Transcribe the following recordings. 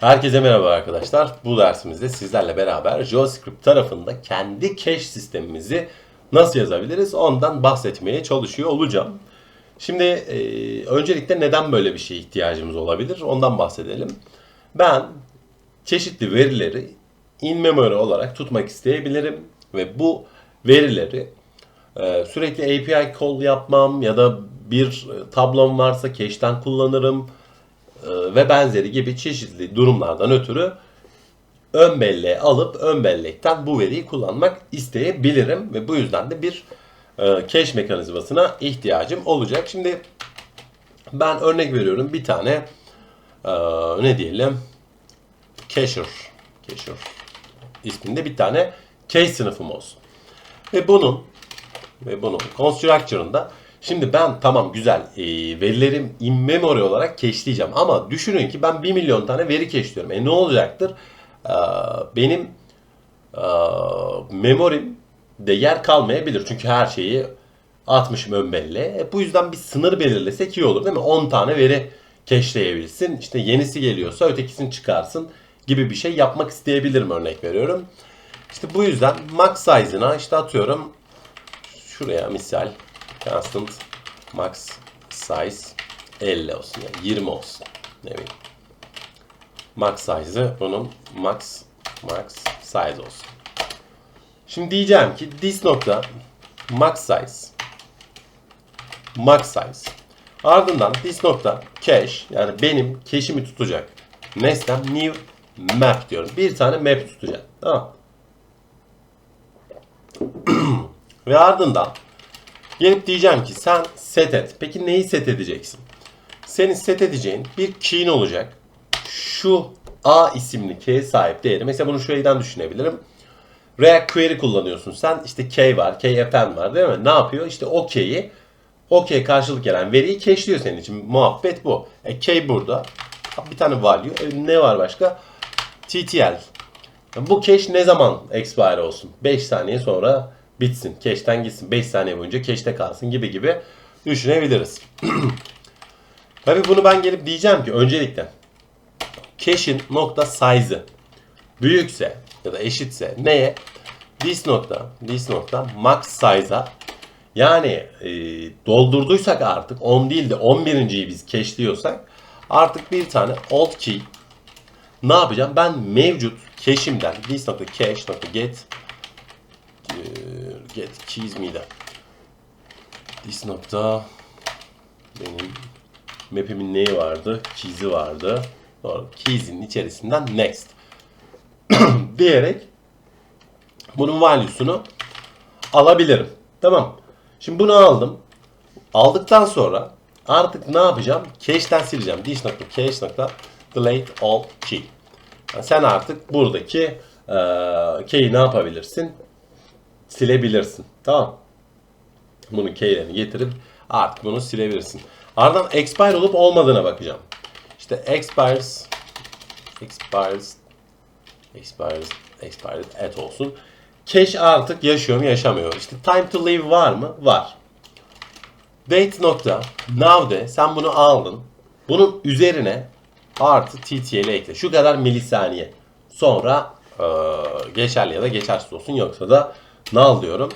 Herkese merhaba arkadaşlar. Bu dersimizde sizlerle beraber JavaScript tarafında kendi cache sistemimizi nasıl yazabiliriz ondan bahsetmeye çalışıyor olacağım. Şimdi e, öncelikle neden böyle bir şeye ihtiyacımız olabilir ondan bahsedelim. Ben çeşitli verileri in memory olarak tutmak isteyebilirim ve bu verileri e, sürekli API call yapmam ya da bir tablom varsa cache'ten kullanırım e, ve benzeri gibi çeşitli durumlardan ötürü ön belleğe alıp ön bellekten bu veriyi kullanmak isteyebilirim ve bu yüzden de bir e, cache mekanizmasına ihtiyacım olacak. Şimdi ben örnek veriyorum bir tane e, ne diyelim cacher cacher isminde bir tane cache sınıfım olsun. Ve bunun ve bunun constructor'ında Şimdi ben tamam güzel e, verilerim in memory olarak cache'leyeceğim ama düşünün ki ben 1 milyon tane veri cache'liyorum. E ne olacaktır? E, benim e, memorim de yer kalmayabilir. Çünkü her şeyi atmışım ön belleğe. E, bu yüzden bir sınır belirlesek iyi olur değil mi? 10 tane veri cache'leyebilsin. İşte yenisi geliyorsa ötekisini çıkarsın gibi bir şey yapmak isteyebilirim örnek veriyorum. İşte bu yüzden max size'ına işte atıyorum şuraya misal constant max size 50 olsun yani 20 olsun. Ne bileyim. Max size'ı bunun max max size olsun. Şimdi diyeceğim ki this nokta max size max size ardından this nokta cache yani benim cache'imi tutacak nesnem new map diyorum. Bir tane map tutacak. Tamam. Ve ardından Gelip diyeceğim ki sen set et. Peki neyi set edeceksin? Senin set edeceğin bir key'in olacak. Şu A isimli key'e sahip değeri. Mesela bunu şuradan düşünebilirim. React Query kullanıyorsun. Sen işte key var, keyfn var değil mi? Ne yapıyor? İşte o key'i o key karşılık gelen veriyi cache'liyor senin için. Muhabbet bu. E, key burada. Bir tane value. E, ne var başka? TTL. Bu cache ne zaman expire olsun? 5 saniye sonra bitsin. Cache'ten gitsin. 5 saniye boyunca cache'te kalsın gibi gibi düşünebiliriz. Tabii bunu ben gelip diyeceğim ki öncelikle cache'in nokta size'ı büyükse ya da eşitse neye? This nokta, this nokta max size'a yani e, doldurduysak artık 10 değil de 11.yi biz cache'liyorsak artık bir tane alt key ne yapacağım? Ben mevcut cache'imden this nokta cache nokta get get keys miydi? This nokta benim map'imin neyi vardı? Keys'i vardı. Doğru. Keys'in içerisinden next diyerek bunun value'sunu alabilirim. Tamam. Şimdi bunu aldım. Aldıktan sonra artık ne yapacağım? Cache'den sileceğim. This nokta cache nokta delete all key. Yani sen artık buradaki e, key'i ne yapabilirsin? Silebilirsin. Tamam. Bunun keylerini getirip artık bunu silebilirsin. Ardından expire olup olmadığına bakacağım. İşte expires expires expires expired at olsun. Cache artık yaşıyor mu yaşamıyor. İşte time to leave var mı? Var. Date nokta now'de sen bunu aldın. Bunun üzerine artı TTL ekle. Şu kadar milisaniye. Sonra e, geçerli ya da geçersiz olsun yoksa da null diyorum.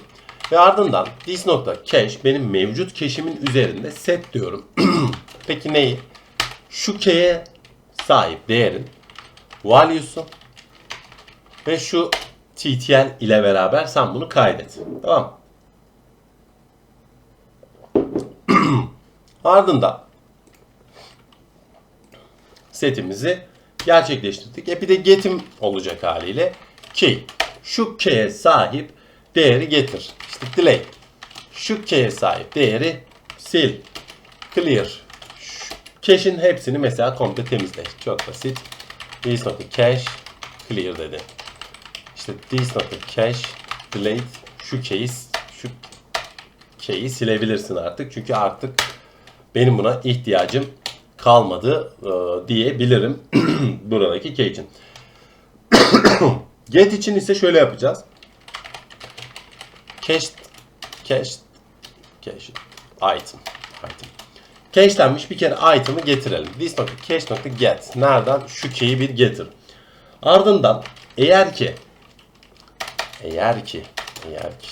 Ve ardından this nokta cache benim mevcut cache'imin üzerinde set diyorum. Peki neyi? Şu key'e sahip değerin value'su ve şu TTL ile beraber sen bunu kaydet. Tamam. Ardından setimizi gerçekleştirdik. E bir de get'im olacak haliyle. Key. Şu key'e sahip değeri getir. İşte delete. Şu key'e sahip değeri sil. Clear. Cache'in hepsini mesela komple temizle. Çok basit. This not cache clear dedi. İşte this not cache delete şu key'i şu key'i silebilirsin artık. Çünkü artık benim buna ihtiyacım kalmadı e, diyebilirim buradaki key için. Get için ise şöyle yapacağız. Cache cache cache item item. Cache'lenmiş bir kere item'ı getirelim. This.cache.get. Nereden? Şu key'i bir getir. Ardından eğer ki eğer ki eğer ki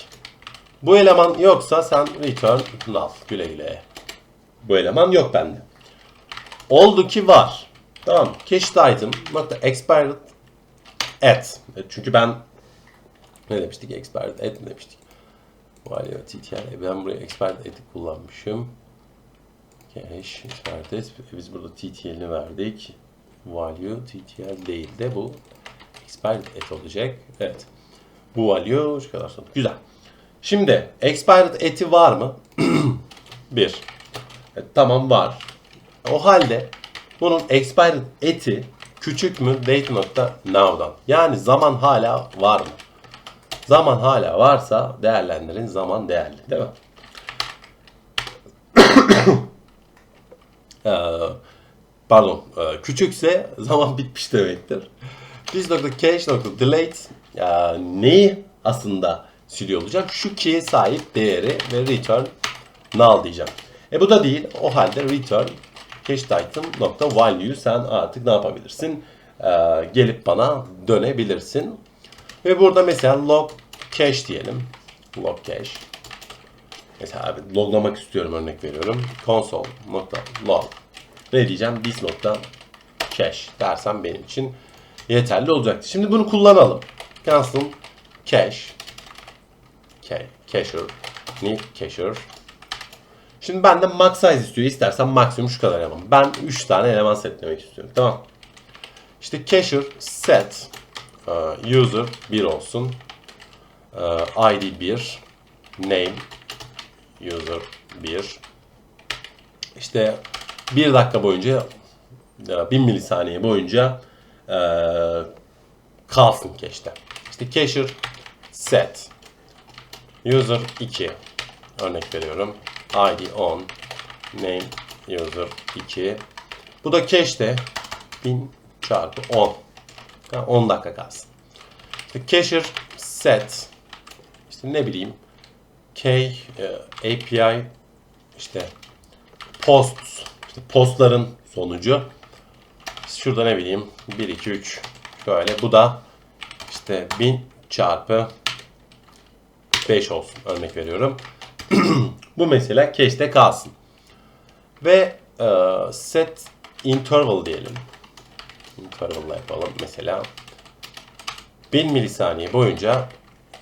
bu eleman yoksa sen return null. Güle güle. Bu eleman yok bende. Oldu ki var. Tamam. mı? Cached item nokta expired at. Çünkü ben ne demiştik? Expired at mi demiştik? Value TTL. E Ben buraya expired at'i kullanmışım. Cache expired at. Biz burada TTL'ini verdik. Value TTL değil de bu expired at olacak. Evet. Bu value şu kadar sonra. Güzel. Şimdi expired eti var mı? bir. E, tamam var. O halde bunun expired eti küçük mü date.now'dan. Yani zaman hala var mı? Zaman hala varsa değerlendirin. Zaman değerli. Değil mi? Ee, pardon. e, Küçükse zaman bitmiş demektir. This.cache.delete e, neyi aslında siliyor olacak? Şu key'e sahip değeri ve return null diyeceğim. E bu da değil. O halde return nokta value sen artık ne yapabilirsin? Ee, gelip bana dönebilirsin. Ve burada mesela log cache diyelim. Log cache. Mesela abi loglamak istiyorum örnek veriyorum. Console nokta log. Ne diyeceğim? This nokta cache dersem benim için yeterli olacaktır. Şimdi bunu kullanalım. Cancel cache. Ca- Cacher. Need cacher. Şimdi benden max size istiyor. İstersen maksimum şu kadar eleman. Ben 3 tane eleman setlemek istiyorum. Tamam. İşte cacher set user 1 olsun. ID 1 name user 1 işte 1 dakika boyunca 1000 milisaniye boyunca kalsın cache'te. İşte cacher set user 2 örnek veriyorum. ID 10 name user 2 bu da cache'te 1000 çarpı 10 Yani 10 dakika kalsın. İşte cacher set işte ne bileyim K e, API işte post işte postların sonucu şurada ne bileyim 1 2 3 şöyle bu da işte 1000 çarpı 5 olsun örnek veriyorum. bu mesela cache'te kalsın. Ve e, set interval diyelim. Interval'la yapalım. Mesela 1000 milisaniye boyunca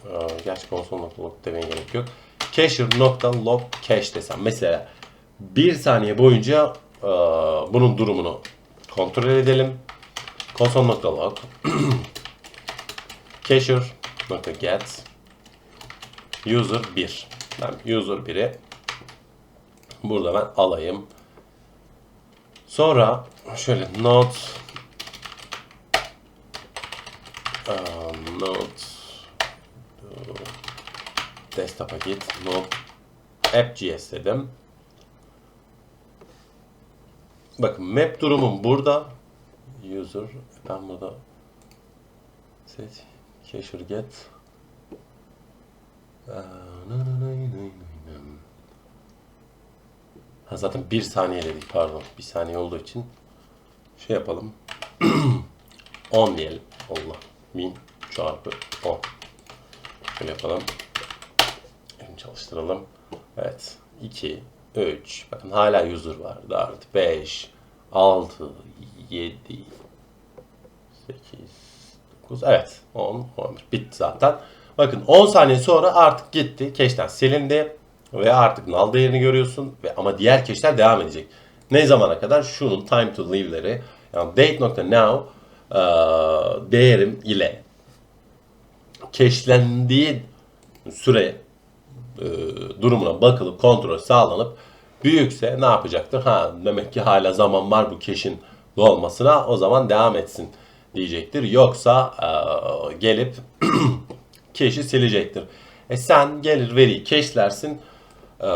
e, gerçi console.log demeye gerek yok. Cacher.log cache desem. Mesela 1 saniye boyunca e, bunun durumunu kontrol edelim. Console.log cacher.get user 1 ben user 1'i burada ben alayım. Sonra şöyle not um, not uh, desktop'a git not app.js dedim. Bakın map durumum burada. User ben burada set cacher get nay. Ha, zaten bir saniye dedik pardon. Bir saniye olduğu için şey yapalım. 10 diyelim. Allah. 1000 çarpı 10. Şöyle yapalım. Şimdi çalıştıralım. Evet. 2, 3. Bakın hala user var. 4, 5, 6, 7, 8, 9. Evet. 10, 11. Bitti zaten. Bakın 10 saniye sonra artık gitti. Cache'den silindi. Ve artık null değerini görüyorsun. ve Ama diğer cache'ler devam edecek. Ne zamana kadar? Şunun time to leave'leri yani date.now değerim ile cache'lendiği süre e, durumuna bakılıp kontrol sağlanıp büyükse ne yapacaktır? Ha demek ki hala zaman var bu cache'in dolmasına o zaman devam etsin diyecektir. Yoksa e, gelip cache'i silecektir. E sen gelir veriyi cache'lersin. E,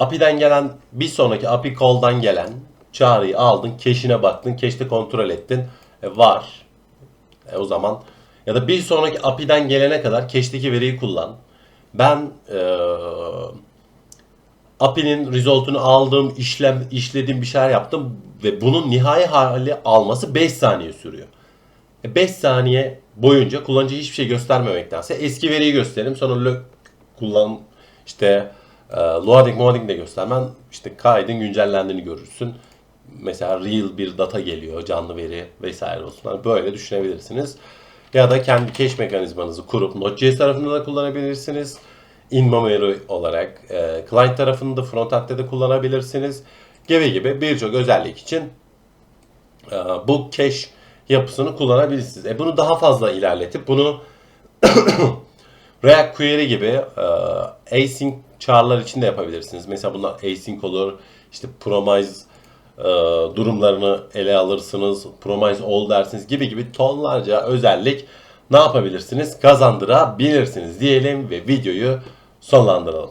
API'den gelen bir sonraki API call'dan gelen çağrıyı aldın, cache'ine baktın, cache'te kontrol ettin. E, var. E, o zaman ya da bir sonraki API'den gelene kadar cache'teki veriyi kullan. Ben e, API'nin result'unu aldım, işlem işlediğim bir şeyler yaptım ve bunun nihai hali alması 5 saniye sürüyor. 5 saniye boyunca kullanıcı hiçbir şey göstermemektense eski veriyi gösterim sonra lo- kullan işte e, loading loading de göstermen işte kaydın güncellendiğini görürsün. Mesela real bir data geliyor, canlı veri vesaire olsun. Hani böyle düşünebilirsiniz. Ya da kendi cache mekanizmanızı kurup Node.js tarafında da kullanabilirsiniz. In-memory olarak e, client tarafında frontend'de de kullanabilirsiniz. Gibi gibi birçok özellik için e, bu cache yapısını kullanabilirsiniz. E bunu daha fazla ilerletip bunu React Query gibi e, async çağrılar için de yapabilirsiniz. Mesela bunlar async olur. İşte promise e, durumlarını ele alırsınız. Promise all dersiniz gibi gibi tonlarca özellik ne yapabilirsiniz? Kazandırabilirsiniz diyelim ve videoyu sonlandıralım.